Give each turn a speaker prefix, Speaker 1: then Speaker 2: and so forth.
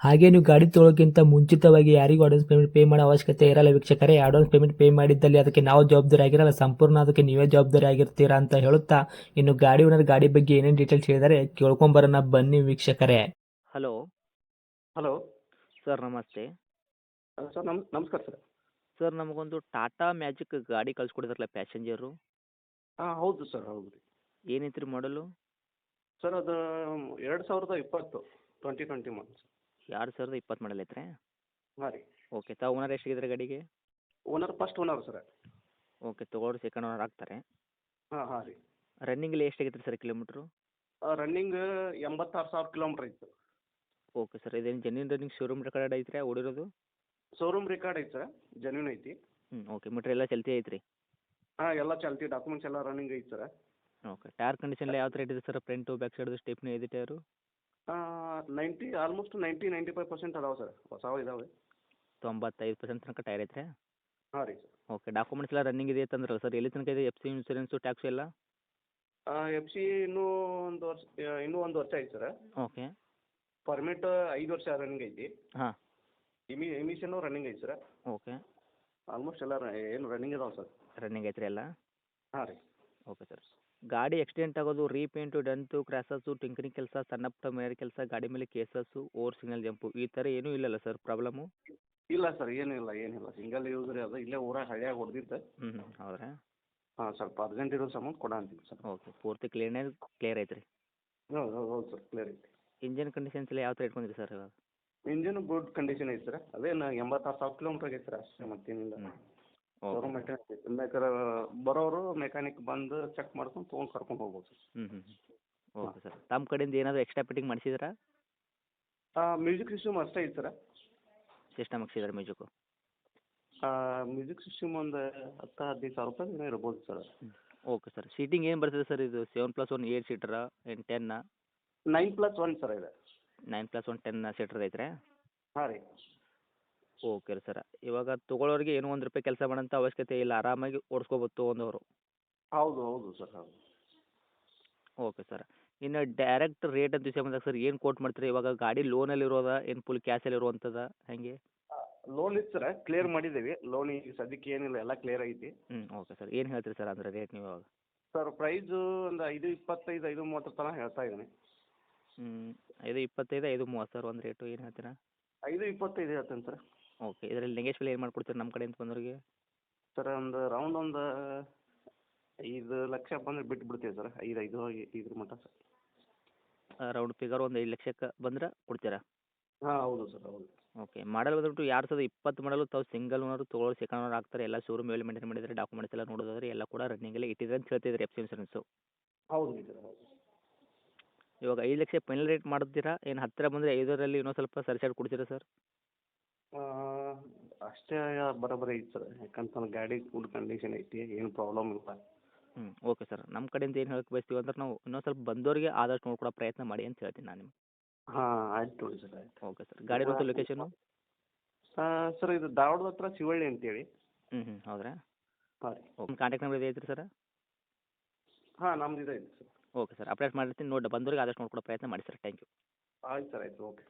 Speaker 1: ಹಾಗೆ ನೀವು ಗಾಡಿ ತೊಳೋಕ್ಕಿಂತ ಮುಂಚಿತವಾಗಿ ಯಾರಿಗೂ ಅಡ್ವಾನ್ಸ್ ಪೇಮೆಂಟ್ ಪೇ ಮಾಡೋ ಅವಶ್ಯಕತೆ ಇರಲ್ಲ ವೀಕ್ಷಕರೇ. ಅಡ್ವಾನ್ಸ್ ಪೇಮೆಂಟ್ ಪೇ ಮಾಡಿದ್ದಲ್ಲಿ ಅದಕ್ಕೆ ನಾವು ಜವಾಬ್ದಾರಿ ಆಗಿರಲ್ಲ. ಸಂಪೂರ್ಣ ಅದಕ್ಕೆ ನೀವೇ ಜವಾಬ್ದಾರಿ ಆಗಿರ್ತೀರಾ ಅಂತ ಹೇಳುತ್ತಾ ಇನ್ನು ಗಾಡಿ ಓನರ್ ಗಾಡಿ ಬಗ್ಗೆ ಏನೇನು ಡೀಟೇಲ್ಸ್ ಹೇಳಿದರೆ ಕೇಳ್ಕೊಂಬರೋಣ ಬನ್ನಿ ವೀಕ್ಷಕರೇ.
Speaker 2: ಹಲೋ
Speaker 3: ಹಲೋ
Speaker 2: ಸರ್ ನಮಸ್ತೆ.
Speaker 3: ಸರ್ ನಮ್ ನಮಸ್ಕಾರ ಸರ್
Speaker 2: ಸರ್ ನಮಗೊಂದು ಟಾಟಾ ಮ್ಯಾಜಿಕ್ ಗಾಡಿ ಕಳ್ಸ್ಕೊಡಿದ್ರಲ್ಲ ಪ್ಯಾಸೆಂಜರು
Speaker 3: ಹಾಂ ಹೌದು ಸರ್ ಹೌದು. ರೀ
Speaker 2: ಏನೈತ್ರಿ ರೀ ಮಾಡಲು
Speaker 3: ಸರ್ ಅದು ಎರಡು ಸಾವಿರದ ಇಪ್ಪತ್ತು ಟ್ವೆಂಟಿ ಟ್ವೆಂಟಿ ಮಂತ್
Speaker 2: ಎರಡು ಸಾವಿರದ ಇಪ್ಪತ್ತು ಮಾಡಲ್ ಐತ್ರಿ?
Speaker 3: ಹಾಂ ರೀ.
Speaker 2: ಓಕೆ ತಾವು ಓನರ್ ಎಷ್ಟಾಗಿದ್ರೆ ಗಾಡಿಗೆ?
Speaker 3: Owner first owner sir.
Speaker 2: Okay ತೊಗೊಳೋರು second owner ಆಗ್ತಾರೆ.
Speaker 3: ಹಾಂ ಹಾಂ ರೀ.
Speaker 2: ರನ್ನಿಂಗಲ್ಲಿ ಎಷ್ಟು ರೀ ಸರ್ ಕಿಲೋಮೀಟ್ರು
Speaker 3: ರನ್ನಿಂಗ್ ಎಂಬತ್ತಾರು ಸಾವಿರ ಕಿಲೋಮೀಟ್ರ್ ಐತೆ
Speaker 2: ಓಕೆ ಸರ್ ಇದೇನು ಜೆನ್ಯೂನ್ ರನ್ನಿಂಗ್ ಶೋರೂಮ್ ರೆಕಾರ್ಡ್ ಐತ್ರಿ ಓಡಿರೋದು?
Speaker 3: ಶೋರೂಮ್ ರೆಕಾರ್ಡ್ ಐತೆ ಸರ್ ಜೆನ್ಯೂನ್ ಐತಿ.
Speaker 2: ಹ್ಞೂ ಓಕೆ ಮೀಟ್ರ್ ಎಲ್ಲ ಚಲ್ತಿ ಐತ್ರಿ?
Speaker 3: ಹಾಂ ಎಲ್ಲ ಚಾಲ್ತಿ ಡಾಕ್ಯುಮೆಂಟ್ಸ್ ಎಲ್ಲ ರನ್ನಿಂಗ್ ಐತೆ ಸರ್.
Speaker 2: ಓಕೆ ಟೈರ್ ಕಂಡೀಷನ್ ಎಲ್ಲ ಯಾವ ಥರ ಇದೆ ಸರ್ ಫ್ರಂಟು ಬ್ಯಾಕ್ ಸೈಡ್ದು ಸ್ಟೆಪ್ನಿ ಇದೆ tyre
Speaker 3: ninety almost ninety ninety five percent ಅದಾವೆ ಸರ್ ಹೊಸಾವು ಇದಾವೆ.
Speaker 2: ತೊಂಬತ್ತೈದು ಪರ್ಸೆಂಟ್ ತನಕ ಟೈರ್ ಐತೆ
Speaker 3: ಹಾಂ ರೀ ಸರ್
Speaker 2: ಓಕೆ ಡಾಕ್ಯುಮೆಂಟ್ಸ್ ಎಲ್ಲ ರನ್ನಿಂಗ್ ಇದೆ ಅಂತಂದ್ರಲ್ಲ ಸರ್ ಎಲ್ಲಿ ತನಕ ಇದೆ ಎಫ್ ಸಿ ಇನ್ಸೂರೆನ್ಸು ಟ್ಯಾಕ್ಸು ಎಲ್ಲ?
Speaker 3: ಎಫ್ ಸಿ ಇನ್ನೂ ಒಂದು ವರ್ಷ ಇನ್ನೂ ಒಂದು ವರ್ಷ ಐತೆ ಸರ್
Speaker 2: ಓಕೆ
Speaker 3: ಪರ್ಮಿಟ್ ಐದು ವರ್ಷ ರನ್ನಿಂಗ್ ಐತಿ.
Speaker 2: ಹಾಂ.
Speaker 3: ಇಮಿ ಎಮಿಷನ್ನು ರನ್ನಿಂಗ್ ಐತೆ ಸರ್
Speaker 2: ಓಕೆ
Speaker 3: ಆಲ್ಮೋಸ್ಟ್ ಎಲ್ಲ ಏನು ರನ್ನಿಂಗ್ ಇದಾವೆ ಸರ್
Speaker 2: ರನ್ನಿಂಗ್ ಐತ್ರಿ ಎಲ್ಲ?
Speaker 3: ಹಾಂ ರೀ.
Speaker 2: ಓಕೆ ಸರ್ ಗಾಡಿ ಆಕ್ಸಿಡೆಂಟ್ ಆಗೋದು ರೀಪೇಂಟು ಡಂತು ಕ್ರ್ಯಾಸಸ್ಸು ಟಿಂಕರಿಂಗ್ ಕೆಲಸ ಸಣ್ಣ ಪುಟ್ಟ ಮೇಲೆ ಕೆಲಸ ಗಾಡಿ ಮೇಲೆ ಕೇಸಸ್ಸು ಓವರ್ ಸಿಗ್ನಲ್ ಜಂಪು ಈ ಥರ ಏನೂ ಇಲ್ಲಲ್ಲ ಸರ್ ಪ್ರಾಬ್ಲಮ್ಮು
Speaker 3: ಇಲ್ಲ ಸರ್ ಏನಿಲ್ಲ ಏನಿಲ್ಲ ಸಿಂಗಲ್ ಯೂಸ್ ರೀ ಅದು. ಇಲ್ಲೇ ಊರಾಗ ಹಳ್ಳಿಯಾಗ ಹೊಡೆದಿದ್ದೆ.
Speaker 2: ಹ್ಞೂ ಹ್ಞೂ ಹೌದ್ರಾ?
Speaker 3: ಹಾಂ ಸ್ವಲ್ಪ ಅರ್ಜೆಂಟ್ ಇರೋ ಸಂಬಂಧ ಕೊಡ ಅಂತೀವಿ ಸರ್
Speaker 2: ಓಕೆ. ಪೂರ್ತಿ ಕ್ಲೀನಾಗಿ ಕ್ಲಿಯರ್ ಐತ್ರಿ?
Speaker 3: ಹೌದು ಹೌದು ಹೌದು ಸರ್ ಕ್ಲಿಯರ್ ಐತಿ
Speaker 2: ಇಂಜಿನ್ ಕಂಡೀಷನ್ಸ್ ಎಲ್ಲ ಯಾವ ಥರ ಇಟ್ಕೊಂಡಿರಿ ಸರ್ ಇವಾಗ?
Speaker 3: ಇಂಜಿನ್ ಗುಡ್ ಕಂಡೀಷನ್ ಐತಿ ಸರ್ ಅದೇನು ಎಂಬತ್ತಾರು ಸಾವಿರ ಕಿಲೋಮೀಟ್ರ್ ಆಗೈತೆ ಸರ್ ಅಷ್ಟೇ ಮತ್ತೇನಿಲ್ಲ. ಶೋರೂಮ್ ಮೆಕ್ಯಾನಿಕ್ ಬೇಕಾದ್ರೆ ಬರೋರು ಮೆಕ್ಯಾನಿಕ್ ಬಂದು ಚೆಕ್ ಮಾಡ್ಕೊಂಡು ತೊಗೊಂಡು ಕರ್ಕೊಂಡು ಹೋಗ್ಬೋದು ಸರ್.
Speaker 2: ಹ್ಞೂ ಹ್ಞೂ ಓಕೆ ಸರ್ ತಮ್ಮ ಕಡೆಯಿಂದ ಏನಾದರೂ ಎಕ್ಸ್ಟ್ರಾ ಫಿಟ್ಟಿಂಗ್ ಮಾಡಿಸಿದ್ರಾ?
Speaker 3: ಮ್ಯೂಸಿಕ್ ಸಿಸ್ಟಮ್ ಅಷ್ಟೇ ಐತೆ ಸರ್
Speaker 2: ಸಿಸ್ಟಮ್ ಹಾಕ್ಸಿದ್ರೆ ಮ್ಯೂಸಿಕ್ಕು
Speaker 3: ಮ್ಯೂಸಿಕ್ ಸಿಸ್ಟಮ್ ಒಂದು ಹತ್ತು ಹದಿನೈದು ಸಾವಿರ ರೂಪಾಯಿ ಏನೋ ಇರ್ಬೋದು ಸರ್
Speaker 2: ಓಕೆ ಸರ್ ಸೀಟಿಂಗ್ ಏನು ಬರ್ತದೆ ಸರ್ ಇದು? ಸೆವೆನ್ ಪ್ಲಸ್ ಒನ್ ಏಟ್ ಸೀಟರಾ ಏನು ಟೆನ್ನಾ
Speaker 3: ನೈನ್ ಪ್ಲಸ್ ಒನ್ ಸರ್ ಇದೆ.
Speaker 2: Nine plus one ten seater ಐತ್ರಿ?
Speaker 3: ಹಾಂ ರೀ.
Speaker 2: ಓಕೆ ರೀ ಸರ್. ಇವಾಗ ತೊಗೊಳೋರಿಗೆ ಏನೂ ಒಂದು ರೂಪಾಯಿ ಕೆಲಸ ಮಾಡೋಂಥ ಅವಶ್ಯಕತೆ ಇಲ್ಲ ಆರಾಮಾಗಿ ಓಡಿಸ್ಕೋಬೋದು ತೊಗೊಂಡವರು.
Speaker 3: ಹೌದು ಹೌದು ಸರ್ ಹೌದು.
Speaker 2: Okay sir. ಇನ್ನು ಡೈರೆಕ್ಟ್ ರೇಟ್ ಅಂತ ವಿಷಯ ಬಂದಾಗ ಸರ್ ಏನು ಕೋಟ್ ಮಾಡ್ತೀರಿ? ಇವಾಗ ಗಾಡಿ ಲೋನಲ್ಲಿ ಇರೋದಾ ಏನು ಫುಲ್ ಕ್ಯಾಶಲ್ಲಿ ಇರುವಂಥದ್ದು ಹೆಂಗೆ?
Speaker 3: ಲೋನ್ ಇತ್ತು ಸರ್ ಕ್ಲಿಯರ್ ಮಾಡಿದ್ದೀವಿ. ಲೋನ್ ಈಗ ಸದ್ಯಕ್ಕೆ ಏನಿಲ್ಲ ಎಲ್ಲ ಕ್ಲಿಯರ್ ಐತಿ.
Speaker 2: ಹ್ಞೂ ಓಕೆ ಸರ್. ಏನು ಹೇಳ್ತೀರಿ ಸರ್ ಅಂದರೆ ರೇಟ್ ನೀವು ಇವಾಗ?
Speaker 3: ಸರ್ ಪ್ರೈಸು ಒಂದು ಐದು ಇಪ್ಪತ್ತೈದು ಐದು ಮೂವತ್ತರ ತನಕ ಹೇಳ್ತಾ ಇದ್ದೀನಿ.
Speaker 2: ಹ್ಞೂ ಐದು ಇಪ್ಪತ್ತೈದು ಐದು ಮೂವತ್ತು ಸರ್ ಒಂದು ರೇಟು ಏನು ಹೇಳ್ತೀರಾ?
Speaker 3: ಐದು ಇಪ್ಪತ್ತೈದು ಹೇಳ್ತೇನೆ ಸರ್.
Speaker 2: ಓಕೆ ಇದರಲ್ಲಿ ನೆಗೆಶ್ವಲ್ ಏನು ಮಾಡ್ಕೊಡ್ತೀರಿ ನಮ್ಮ ಕಡೆಯಿಂದ ಬಂದವ್ರಿಗೆ?
Speaker 3: ಸರ್ ಒಂದು ರೌಂಡ್ ಒಂದು ಐದು ಲಕ್ಷ ಬಂದರೆ ಬಿಟ್ಟು ಬಿಡ್ತೀವಿ ಸರ್ ಐದು ಐದು ಇದ್ರ ಮಟ್ಟ ಸರ್.
Speaker 2: ರೌಂಡ್ ಫಿಗರ್ ಒಂದು ಐದು ಲಕ್ಷಕ್ಕೆ ಬಂದ್ರೆ ಕೊಡ್ತೀರಾ?
Speaker 3: ಹಾಂ ಹೌದು ಸರ್ ಹೌದು.
Speaker 2: ಓಕೆ ಮಾಡಲ್ ಬಂದ್ಬಿಟ್ಟು ಎರಡು ಸಾವಿರದ ಇಪ್ಪತ್ತು ಮಾಡಲು ತಾವು ಸಿಂಗಲ್ ಓನರ್ ತೊಗೊಳ್ಳೋ ಸೆಕೆಂಡ್ ಓನರ್ ಆಗ್ತಾರೆ ಎಲ್ಲ ಶೋರೂಮ್ ಮೇಲೆ ಮೇಂಟೈನ್ ಮಾಡಿದರೆ ಡಾಕ್ಯುಮೆಂಟ್ಸ್ ಎಲ್ಲ ನೋಡೋದಾದ್ರೆ ಎಲ್ಲ ಕೂಡ ರನ್ನಿಂಗಲ್ಲೇ ಇಟ್ಟಿದ್ರೆ ಅಂತ ಹೇಳ್ತಿದ್ರೆ ಎಫ್ ಸಿ ಇನ್ಸೂರೆನ್ಸು
Speaker 3: ಹೌದು ಸರ್ ಹೌದು.
Speaker 2: ಇವಾಗ ಐದು ಲಕ್ಷ ಫೈನಲ್ ರೇಟ್ ಮಾಡ್ತೀರಾ? ಏನು ಹತ್ತಿರ ಬಂದರೆ ಐದರಲ್ಲಿ ಇನ್ನೊಂದು ಸ್ವಲ್ಪ ಸರಿಸಾಡ್ ಕೊಡ್ತೀರಾ ಸರ್?
Speaker 3: ಅಷ್ಟೇ ಬರೋಬ್ಬರಿ ಐತೆ ಸರ್. ಯಾಕಂತಂದ್ರೆ ಗಾಡಿ ಗುಡ್ ಕಂಡೀಷನ್ ಐತಿ ಏನು ಪ್ರಾಬ್ಲಮ್ ಇಲ್ಲ.
Speaker 2: ಹ್ಞೂ ಓಕೆ ಸರ್ ನಮ್ಮ ಕಡೆಯಿಂದ ಏನು ಹೇಳಕ್ಕೆ ಬಯಸ್ತೀವಿ ಅಂದ್ರೆ ನಾವು ಇನ್ನೊಂದು ಸ್ವಲ್ಪ ಬಂದವರಿಗೆ ಆದಷ್ಟು ನೋಡ್ಕೊಡೋ ಪ್ರಯತ್ನ ಮಾಡಿ ಅಂತ ಹೇಳ್ತೀನಿ ನಾನು ನಿಮ್ಗೆ.
Speaker 3: ಹಾಂ ಆಯ್ತು ನೋಡಿ ಸರ್ ಆಯ್ತು.
Speaker 2: ಓಕೆ ಸರ್ ಗಾಡಿ ಮತ್ತು ಲೊಕೇಶನು
Speaker 3: ಸರ್ ಇದು ಧಾರವಾಡದ ಹತ್ರ ಶಿವಳ್ಳಿ ಅಂತೇಳಿ.
Speaker 2: ಹ್ಞೂ ಹ್ಞೂ ಹೌದ್ರಾ?
Speaker 3: ಹಾಂ. ರೀ
Speaker 2: ಓಕೆ ಕಾಂಟ್ಯಾಕ್ಟ್ ನಂಬರ್ ಇದೆ ಐತ್ರಿ ಸರ್
Speaker 3: ಹಾಂ ನಮ್ದು ಇದೆ ಸರ್
Speaker 2: ಓಕೆ ಸರ್ ಅಪ್ಡೇಟ್ ಮಾಡಿರ್ತೀನಿ ನೋಡಿ ಬಂದವರಿಗೆ ಆದಷ್ಟು ನೋಡ್ಕೊಡೋ ಪ್ರಯತ್ನ ಮಾಡಿ ಸರ್ ಥ್ಯಾಂಕ್ ಯು
Speaker 3: ಆಯ್ತು ಸರ್ ಆಯ್ತು ಓಕೆ